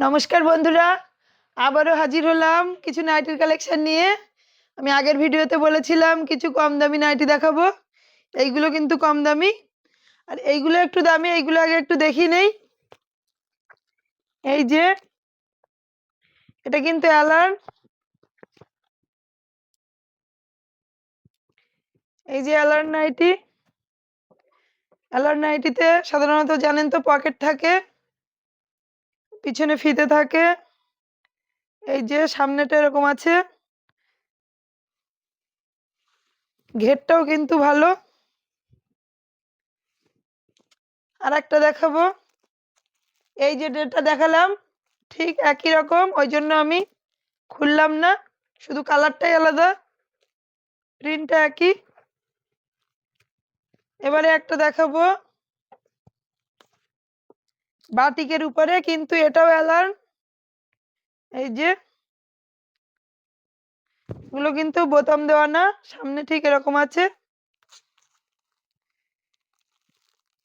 নমস্কার বন্ধুরা, আবারও হাজির হলাম কিছু নাইটির কালেকশন নিয়ে। আমি আগের ভিডিওতে বলেছিলাম কিছু কম দামি নাইটি দেখাবো, এইগুলো কিন্তু কম দামি। আর এইগুলো একটু দামি, এইগুলো আগে একটু দেখি নেই। এই যে, এটা কিন্তু অ্যালার্ন এই যে অ্যালার্ন নাইটি। অ্যালার্ন নাইটিতে সাধারণত জানেন তো, পকেট থাকে। পিছনে ফিতে থাকে। এই যে সামনেটা এরকম আছে। ঘেরটাও কিন্তু ভালো। আর একটা দেখাবো। এই যে ডেটটা দেখালাম, ঠিক একই রকম, ওই জন্য আমি খুললাম না। শুধু কালারটাই আলাদা প্রিন্টটা একই। এবারে একটা দেখাবো। বাটিকের উপরে, কিন্তু এটাও অ্যালার্ম এই যে। এগুলো কিন্তু বোতাম দেওয়া না, সামনে ঠিক এরকম আছে।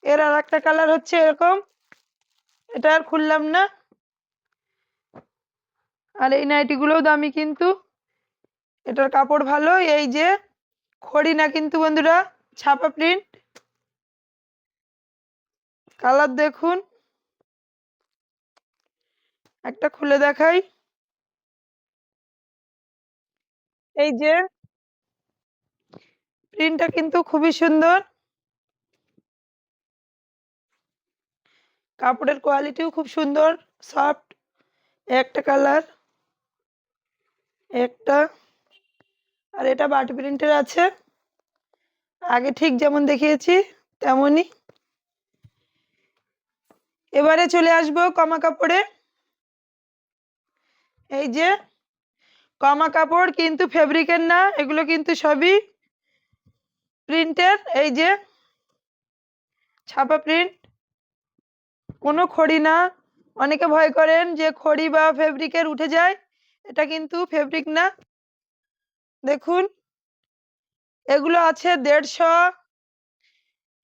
এর আর একটা কালার হচ্ছে এরকম। এটা আর খুললাম না। আর এই নাইটি নাইটিগুলোও দামি কিন্তু। এটার কাপড় ভালো, এই যে খড়ি না কিন্তু বন্ধুরা, ছাপা প্রিন্ট কালার দেখুন। একটা খুলে দেখাই। এই যে প্রিন্টটা কিন্তু খুবই সুন্দর। কাপড়ের কোয়ালিটিও খুব সুন্দর, সফট, একটা কালার, একটা। আর এটা বাটি প্রিন্টের আছে। আগে ঠিক যেমন দেখিয়েছি, তেমনই। এবারে চলে আসব কমা কাপড়ে। এই যে কমা কাপড় কিন্তু ফেব্রিকের না, এগুলো কিন্তু সবই প্রিন্টের, এই যে, ছাপা প্রিন্ট। কোনো খড়ি না। অনেকে ভয় করেন যে খড়ি বা ফেব্রিকের উঠে যায়, এটা কিন্তু ফেব্রিক না। দেখুন, এগুলো আছে দেড়শো,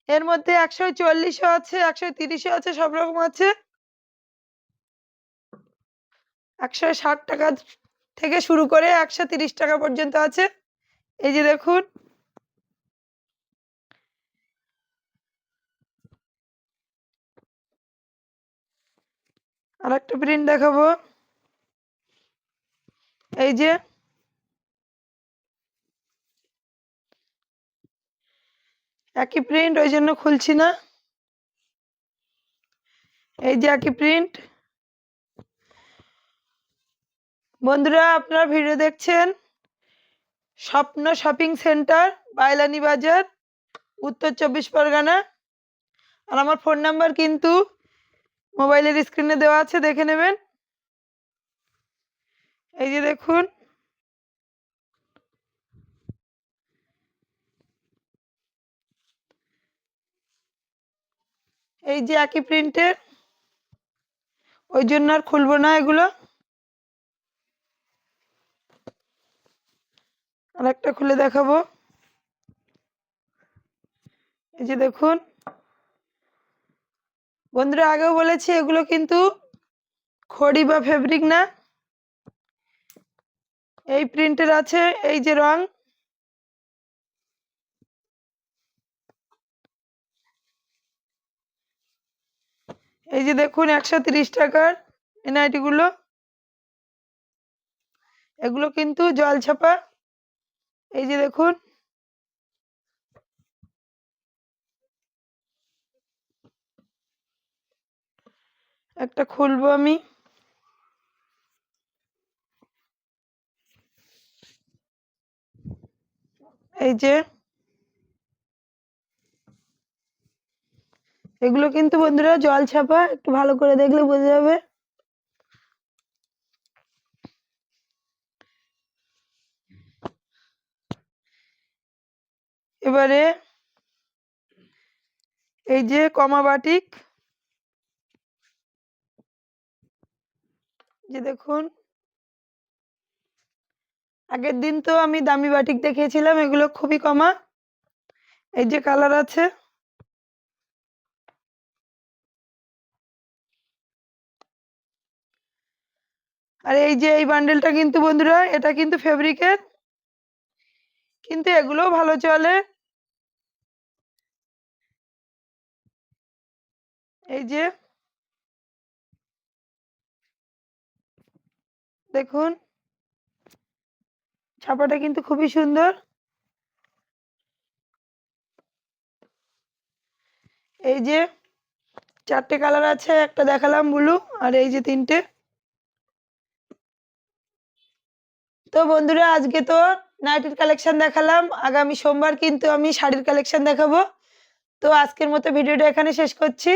এর মধ্যে একশো চল্লিশও আছে, একশো তিরিশও আছে, সব রকম আছে। একশো ষাট টাকা থেকে শুরু করে একশো তিরিশ টাকা পর্যন্ত আছে। এই যে দেখুন। আর একটা প্রিন্ট দেখাবো। এই যে। একই প্রিন্ট ওই জন্য খুলছি না। এই যে একই প্রিন্ট বন্ধুরা, আপনারা ভিডিও দেখছেন? স্বপ্ন শপিং সেন্টার বাইলানি বাজার, উত্তর চব্বিশ পরগনা। আর আমার ফোন নাম্বার কিন্তু মোবাইলের স্ক্রিনে দেওয়া আছে, দেখে নেবেন। এই যে দেখুন। এই যে একই প্রিন্টের ওই জন্য আর খুলবো না এগুলো। আর একটা খুলে দেখাবো। এই যে দেখুন। বন্ধুরা, আগেও বলেছি, এগুলো কিন্তু খড়ি বা ফেব্রিক না। এই প্রিন্টের আছে, এই যে রং। এই যে দেখুন, একশো তিরিশ টাকার এনআইটি গুলো। এগুলো কিন্তু জল ছাপা। এই যে দেখুন। একটা খুলবো আমি। এই যে। এগুলো কিন্তু বন্ধুরা জল ছাপা, একটু ভালো করে দেখলে বোঝা যাবে। এবারে এই যে কমা বাটিক, যে দেখুন, আগের দিন তো আমি দামি বাটিক দেখিয়েছিলাম, এগুলো খুবই কমা। এই যে কালার আছে। আর এই যে এই বান্ডেলটা কিন্তু বন্ধুরা, এটা কিন্তু ফেব্রিকের, কিন্তু এগুলোও ভালো চলে। এই যে দেখুন, ছাপাটা কিন্তু খুবই সুন্দর। এই যে চারটে কালার আছে, একটা দেখালাম ব্লু আর এই যে তিনটে। তো বন্ধুরা, আজকে তো নাইটির কালেকশন দেখালাম। আগামী সোমবার কিন্তু আমি শাড়ির কালেকশন দেখাবো। তো আজকের মতো ভিডিওটা এখানে শেষ করছি।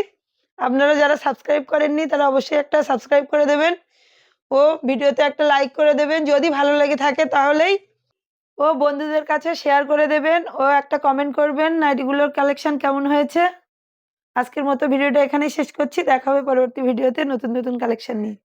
আপনারা যারা সাবস্ক্রাইব করেননি, তারা অবশ্যই একটা সাবস্ক্রাইব করে দেবেন ও ভিডিওতে একটা লাইক করে দেবেন। যদি ভালো লেগে থাকে তাহলেই ও বন্ধুদের কাছে শেয়ার করে দেবেন। ও একটা কমেন্ট করবেন নাইটিগুলোর কালেকশন কেমন হয়েছে। আজকের মতো ভিডিওটা এখানেই শেষ করছি। দেখা হবে পরবর্তী ভিডিওতে নতুন নতুন কালেকশন নিয়ে।